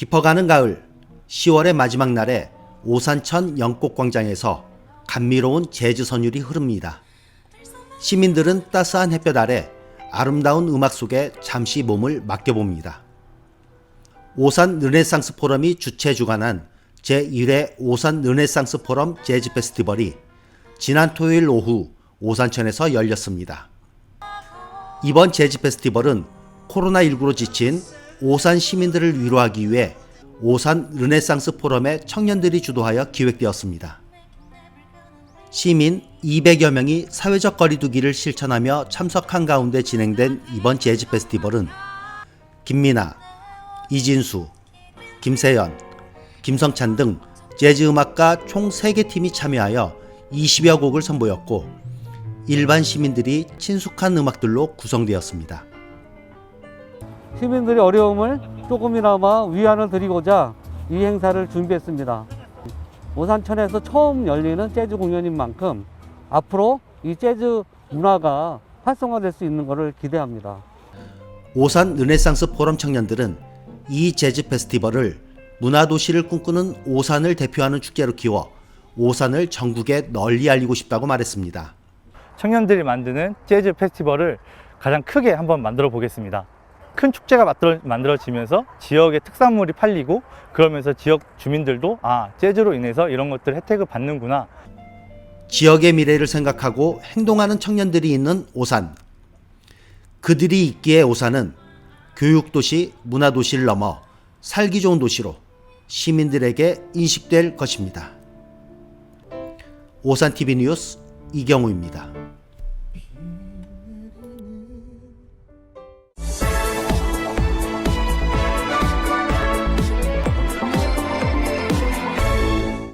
깊어가는 가을 10월의 마지막 날에 오산천 영꽃광장에서 감미로운 재즈 선율이 흐릅니다. 시민들은 따스한 햇볕 아래 아름다운 음악 속에 잠시 몸을 맡겨봅니다. 오산 르네상스 포럼이 주최 주관한 제1회 오산 르네상스 포럼 재즈 페스티벌이 지난 토요일 오후 오산천에서 열렸습니다. 이번 재즈 페스티벌은 코로나19로 지친 오산 시민들을 위로하기 위해 오산 르네상스 포럼의 청년들이 주도하여 기획되었습니다. 시민 200여 명이 사회적 거리두기를 실천하며 참석한 가운데 진행된 이번 재즈 페스티벌은 김민아, 이진수, 김세연, 김성찬 등 재즈 음악가 총 3개 팀이 참여하여 20여 곡을 선보였고 일반 시민들이 친숙한 음악들로 구성되었습니다. 시민들의 어려움을 조금이나마 위안을 드리고자 이 행사를 준비했습니다. 오산천에서 처음 열리는 재즈 공연인 만큼 앞으로 이 재즈 문화가 활성화될 수 있는 것을 기대합니다. 오산 르네상스 포럼 청년들은 이 재즈 페스티벌을 문화도시를 꿈꾸는 오산을 대표하는 축제로 키워 오산을 전국에 널리 알리고 싶다고 말했습니다. 청년들이 만드는 재즈 페스티벌을 가장 크게 한번 만들어 보겠습니다. 큰 축제가 만들어, 만들어지면서 지역의 특산물이 팔리고 그러면서 지역 주민들도 아 재즈로 인해서 이런 것들 혜택을 받는구나 지역의 미래를 생각하고 행동하는 청년들이 있는 오산. 그들이 있기에 오산은 교육도시, 문화도시를 넘어 살기 좋은 도시로 시민들에게 인식될 것입니다. 오산TV 뉴스 이경우입니다.